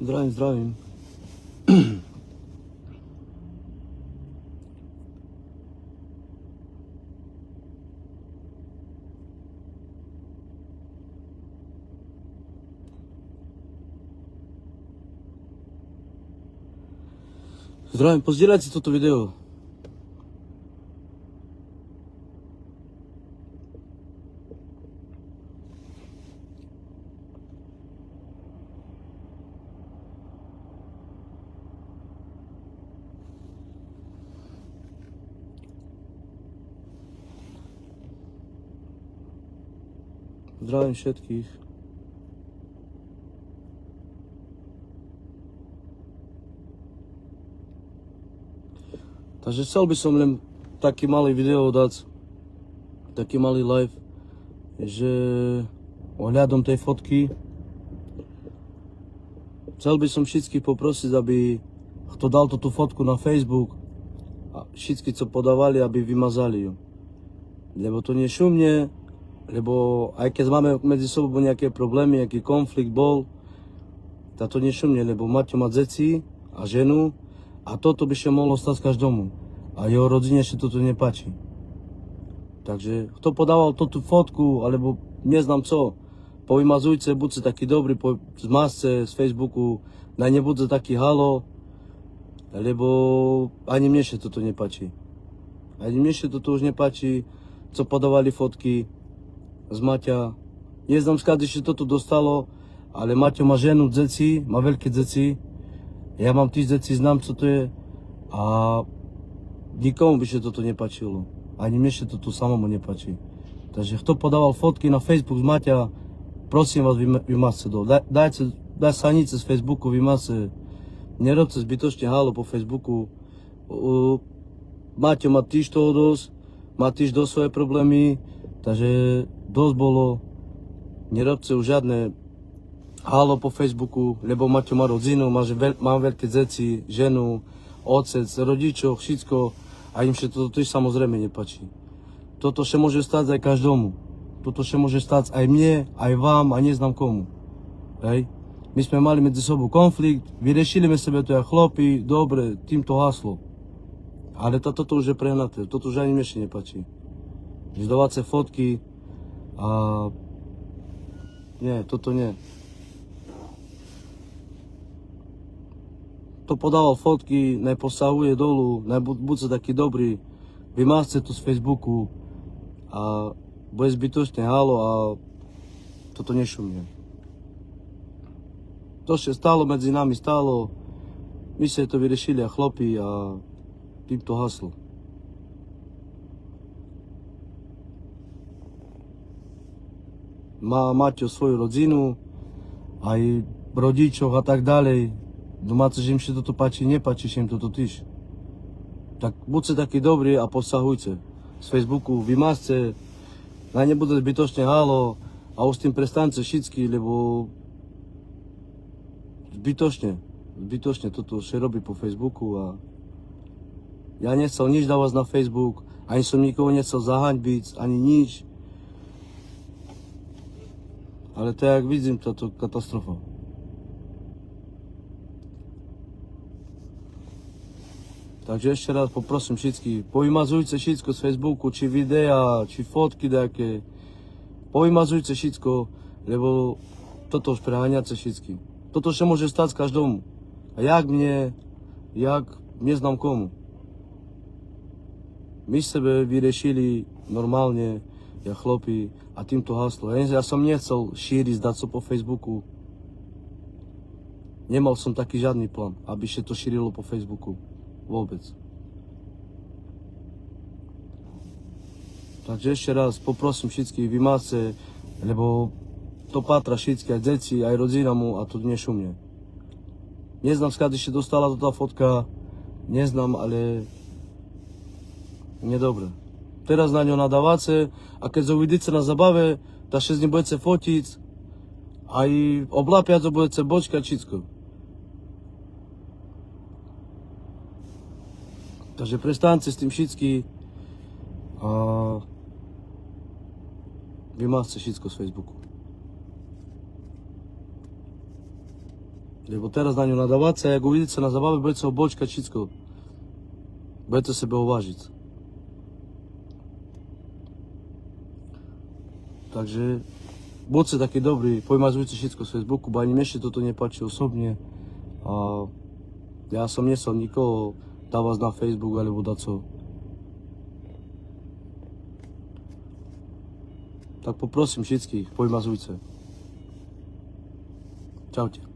Zdravím, zdravím. Zdravím, pozdieľajte toto video. Zdravím všetkých. Takže chcel by som len taký malý video dať, taký malý live, že ohľadom tej fotky chcel by som všetkých poprosiť, aby kto dal tú fotku na Facebook a všetky, co podávali, aby vymazali ju. Lebo to nie šumne, lebo aj keď máme medzi sebou nejaké problémy, nejaký konflikt bol, tak to nešumne, lebo Maťo má deti a ženu a toto by sa mohlo stať každomu. A jeho rodine sa toto nepáči. Takže kto podával túto fotku, alebo neznám co, povymazujte, buďte taký dobrý, po, z masce, z Facebooku, na nebuďte taký halo, lebo ani mne sa toto nepáči. Ani mne sa toto už nepáči, co podávali fotky, z Maťa. Neznám skade, že toto dostalo, ale Maťo má ženu, deci, má veľké deci. Ja mám tých deci, znám, co to je. A nikomu by sa toto nepačilo. Ani mne sa toto samomu nepačí. Takže kto podával fotky na Facebook z Maťa, prosím vás, vymazte to. Daj, dajte, daj sanice z Facebooku, vymazte. Nerobte zbytočne halo po Facebooku. Uh, Maťo má tiež toho dosť, má tiež dosť svoje problémy, takže dosť bolo, nerobte už žiadne halo po Facebooku, lebo Maťo má rodzinu, má, veľ, mám veľké deti, ženu, otec, rodičov, všetko a im sa toto tiež samozrejme nepačí. Toto sa môže stať aj každomu. Toto sa môže stať aj mne, aj vám a neznám komu. Hej. My sme mali medzi sebou konflikt, vyriešili sme sebe to aj chlopi, dobre, týmto haslo. Ale to, toto už je prehnaté, toto už ani mne nepačí. Zdávať sa fotky a... Nie, toto nie. To podával fotky, neposahuje dolu, buď sa taký dobrý, vymázte to z Facebooku a bude zbytočne halo a toto nešumie. To sa stalo medzi nami, stalo, my sa to vyriešili a chlopi a tým to haslo. Má Maťo svoju rodzinu, aj rodičov a tak ďalej. Domáce, že im sa toto páči, nepáči sa im toto tiež. Tak buďte takí dobrí a posahujte. Z Facebooku vymazte, na nebude zbytočne halo a s tým prestance všetky, lebo zbytočne, zbytočne toto sa robí po Facebooku a ja nechcel nič dávať na Facebook, ani som nikoho nechcel zahaňbiť, ani nič. Ale to jak vidím, táto katastrofa. Takže ešte raz poprosím všetkých, povymazujte všetko z Facebooku, či videa, či fotky nejaké. Povymazujte všetko, lebo toto už preháňate všetky. Toto sa môže stať každomu. A jak mne, jak neznám komu. My sebe vyriešili normálne, ja chlopi, a týmto haslo. Ja, som nechcel šíriť, zdať sa po Facebooku. Nemal som taký žiadny plán, aby sa to šírilo po Facebooku. Vôbec. Takže ešte raz poprosím všetkých vymáce, lebo to pátra všetky, aj deti, aj rodina mu a to nešumne. Neznám, skade ešte dostala tá fotka, neznám, ale nedobre teraz na ňo nadávace a keď zo uvidíte na zabave, tak sa s ním budete fotiť a i oblapiať ho budete bočkať všetko. Takže prestaňte s tým všetky a vymázte všetko z Facebooku. Lebo teraz na ňu nadávate a jak uvidíte na zabave, budete ho bočkať všetko. Budete sebe Takže buďte takí dobrí, pojmazujte všetko z Facebooku, bo ani mne ešte toto nepáči osobne. A ja som nesol nikoho dávať na Facebook alebo daco. Tak poprosím všetkých, pojmazujte. Čaute.